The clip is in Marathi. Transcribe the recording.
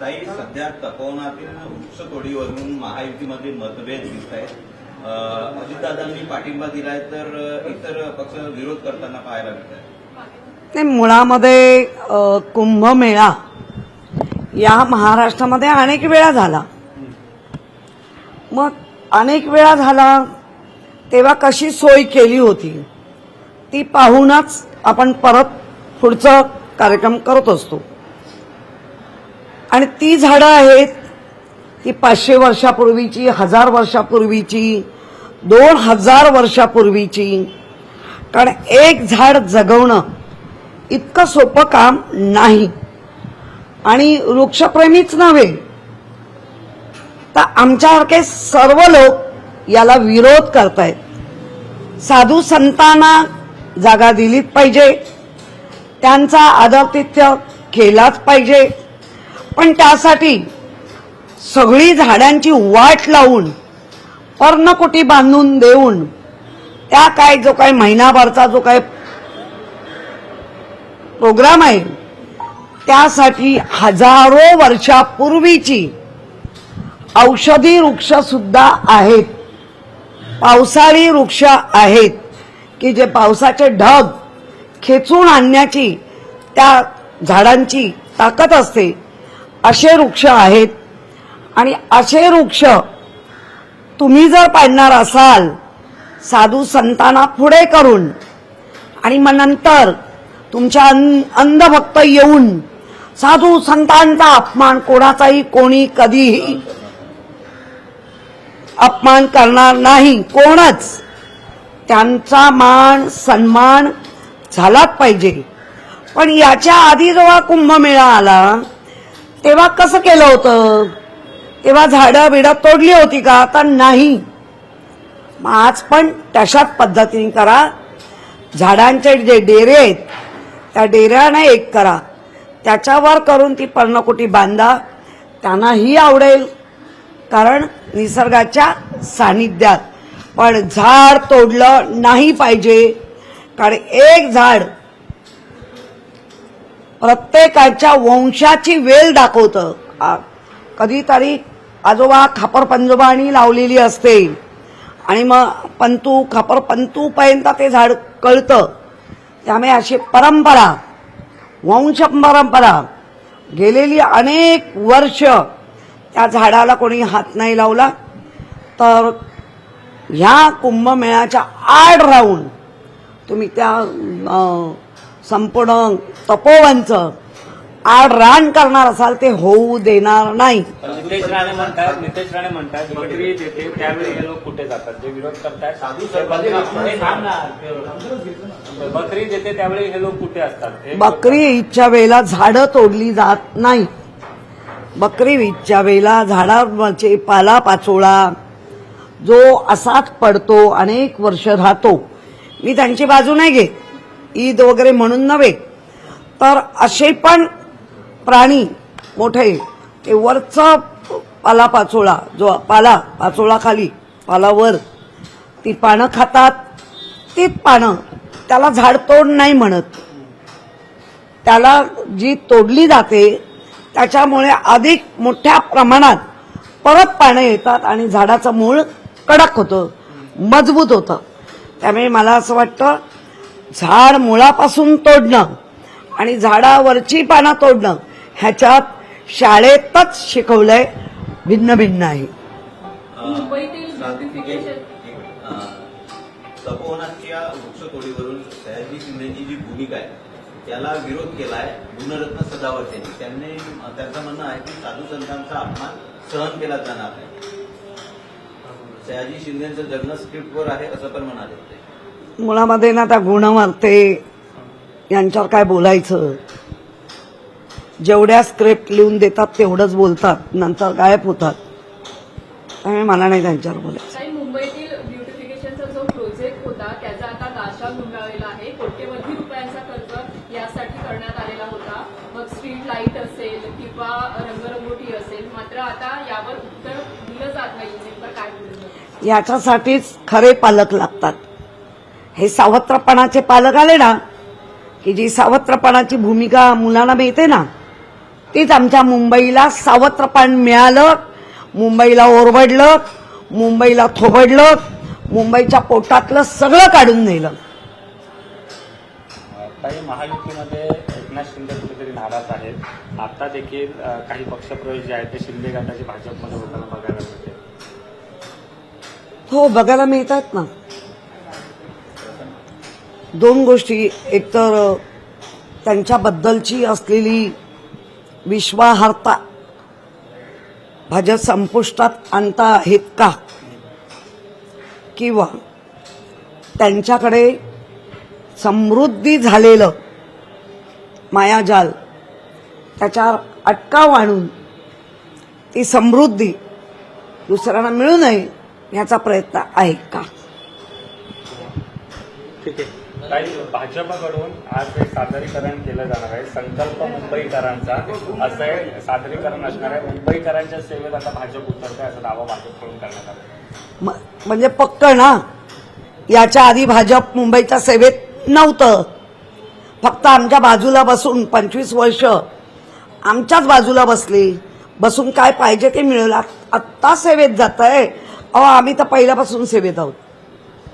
ताई सध्या तपोवनातील वृक्ष तोडीवरून महायुतीमध्ये मतभेद दिसत आहेत. अजितदादांनी पाठिंबा दिलाय तर इतर पक्ष विरोध करताना पाहायला मिळत ते मुळामध्ये कुंभमेळा या महाराष्ट्रामध्ये अनेक वेळा झाला. मग अनेक वेळा झाला तेव्हा कशी सोय केली होती ती पाहूनच आपण परत पुढचा कार्यक्रम करत असतो. आणि ती झाडं आहेत ती पाचशे वर्षापूर्वीची हजार वर्षापूर्वीची दोन हजार वर्षापूर्वीची. कारण एक झाड जगवणं इतकं सोपं काम नाही. आणि वृक्षप्रेमीच नव्हे तर आमच्यासारखे सर्व लोक याला विरोध करतायत. साधू संतांना जागा दिलीच पाहिजे त्यांचा आदरतिथ्य केलाच पाहिजे. पण त्यासाठी सगळी झाडांची वाट लावून पर्णकुटी बांधून देऊन त्या काय जो काय महिनाभरचा जो काय प्रोग्राम आहे त्यासाठी हजारो वर्षापूर्वीची औषधी वृक्ष सुद्धा आहेत. पावसाळी वृक्ष आहेत की जे पावसाचे ढग खेचून आणण्याची त्या झाडांची ताकद असते. असे वृक्ष आहेत. आणि असे वृक्ष तुम्ही जर पाडणार असाल साधू संतांना पुढे करून आणि मग नंतर तुमच्या अंधभक्त येऊन साधू संतांचा अपमान कोणाचाही कोणी कधीही अपमान करणार नाही. कोणच. त्यांचा मान सन्मान झालाच पाहिजे. पण याच्या आधी जेव्हा कुंभमेळा आला तेव्हा कसं केलं होतं? तेव्हा झाडं बिडं तोडली होती का? तर नाही. मग आज पण तशाच पद्धतीने करा. झाडांचे जे डेरे आहेत त्या डेऱ्यानं एक करा. त्याच्यावर करून ती पर्णकुटी बांधा. त्यांनाही आवडेल कारण निसर्गाच्या सानिध्यात पण झाड तोडलं नाही पाहिजे कारण एक झाड प्रत्येकाच्या वंशाची वेल दाखवतं. कधीतरी आजोबा खापर पंजोबाणी लावलेली असते. आणि मग पंतू खापर पंतूपर्यंत ते झाड कळतं. त्यामुळे अशी परंपरा वंश परंपरा गेलेली अनेक वर्ष त्या झाडाला कोणी हात नाही लावला तर ह्या कुंभमेळ्याच्या आड राहून तुम्ही त्या संपूर्ण तपोवनचं आड रान करणार असाल ते होऊ देणार नाही. नितेश राणे म्हणतात नितेश राणे म्हणतात बकरी देते त्यावेळी हे लोक कुठे जातात? जे विरोध करतायत साधू बकरी देते. त्यावेळी हे लोक कुठे असतात? बकरी ईदच्या वेळेला झाडं तोडली जात नाही. बकरी ईदच्या वेळेला झाडावरचे पाला पाचोळा. जो असाच पडतो अनेक वर्ष राहतो. मी त्यांची बाजू नाही घेत. ईद वगैरे म्हणून नव्हे तर असे पण प्राणी मोठे ते वरचं पाला पाचोळा जो पाला पाचोळा खाली पालावर ती पानं खातात. ती पानं त्याला झाडतोड नाही म्हणत. त्याला जी तोडली जाते त्याच्यामुळे अधिक मोठ्या प्रमाणात परत पानं येतात आणि झाडाचं मूळ कडक होतं मजबूत होतं. त्यामुळे मला असं वाटतं झाड मुळापासून तोडणं आणि झाडावरची पानं तोडणं ह्याच्यात शाळेतच शिकवलंय भिन्न भिन्न आहे. तपोवनाच्या वृक्षतोडीवरून सयाजी शिंदेची जी भूमिका आहे त्याला विरोध केलाय गुणरत्न सदावर्त. यांनी त्यांनी त्यांचं म्हणणं आहे की साधू संतांचा अपमान सहन केला जाणार नाही. सयाजी शिंदेचं जगणं स्क्रिप्टवर आहे असं पण म्हणाले होते मुळामध्ये ना त्या गुणवरते यांच्यावर काय बोलायचं? जेवढ्या स्क्रिप्ट लिहून देतात तेवढंच बोलतात नंतर गायब होतात. त्यामुळे मला नाही त्यांच्यावर बोलायचं. काही मुंबईतील ब्युटिफिकेशनचा जो प्रोजेक्ट होता त्याचा आता गाशा गुंडाळलेला आहे. कोट्यवधी रुपयांचा खर्च यासाठी करण्यात आलेला होता. मग स्ट्रीट लाइट असेल किंवा रंगरंगोटी असेल मात्र आता यावर उत्तर दिलं जात नाही. नेमकं काय बोललं याच्यासाठीच खरे पालक लागतात. हे सावत्रपणाचे पालक आले ना की जी सावत्रपणाची भूमिका मुलांना मिळते ना नुकतीच आमच्या मुंबईला सावत्र पान मिळालं मुंबईला ओरबडलं मुंबईला थोबडलं मुंबईच्या पोटातलं सगळं काढून नेलं. काही महायुतीमध्ये एकनाथ शिंदे कुठेतरी नाराज आहेत. आता देखील काही पक्षप्रवेश जे आहेत ते शिंदे गटाचे भाजपमध्ये होताना बघायला मिळते हो बघायला मिळतात ना. दोन गोष्टी. एकतर त्यांच्याबद्दलची असलेली विश्वाहार्हता भाजप संपुष्टात आणता आहेत का? किंवा त्यांच्याकडे समृद्धी झालेलं मायाजाल त्याच्यावर अटकाव आणून ती समृद्धी दुसऱ्यांना मिळू नये ह्याचा प्रयत्न आहे का? काही भाजपकडून आज एक सादरीकरण केलं जाणार आहे. संकल्प मुंबईकरांचा. असं हे सादरीकरण असणार आहे. मुंबईकरांच्या सेवेत आता भाजप उतरते असा दावा भाजपकडून करण्यात आला. म्हणजे पक्क ना? याच्या आधी भाजप मुंबईच्या सेवेत नव्हतं. फक्त आमच्या बाजूला बसून पंचवीस वर्ष आमच्याच बाजूला बसली. बसून काय पाहिजे ते मिळवलं आत्ता सेवेत जात आहे अहो आम्ही तर पहिल्यापासून सेवेत आहोत.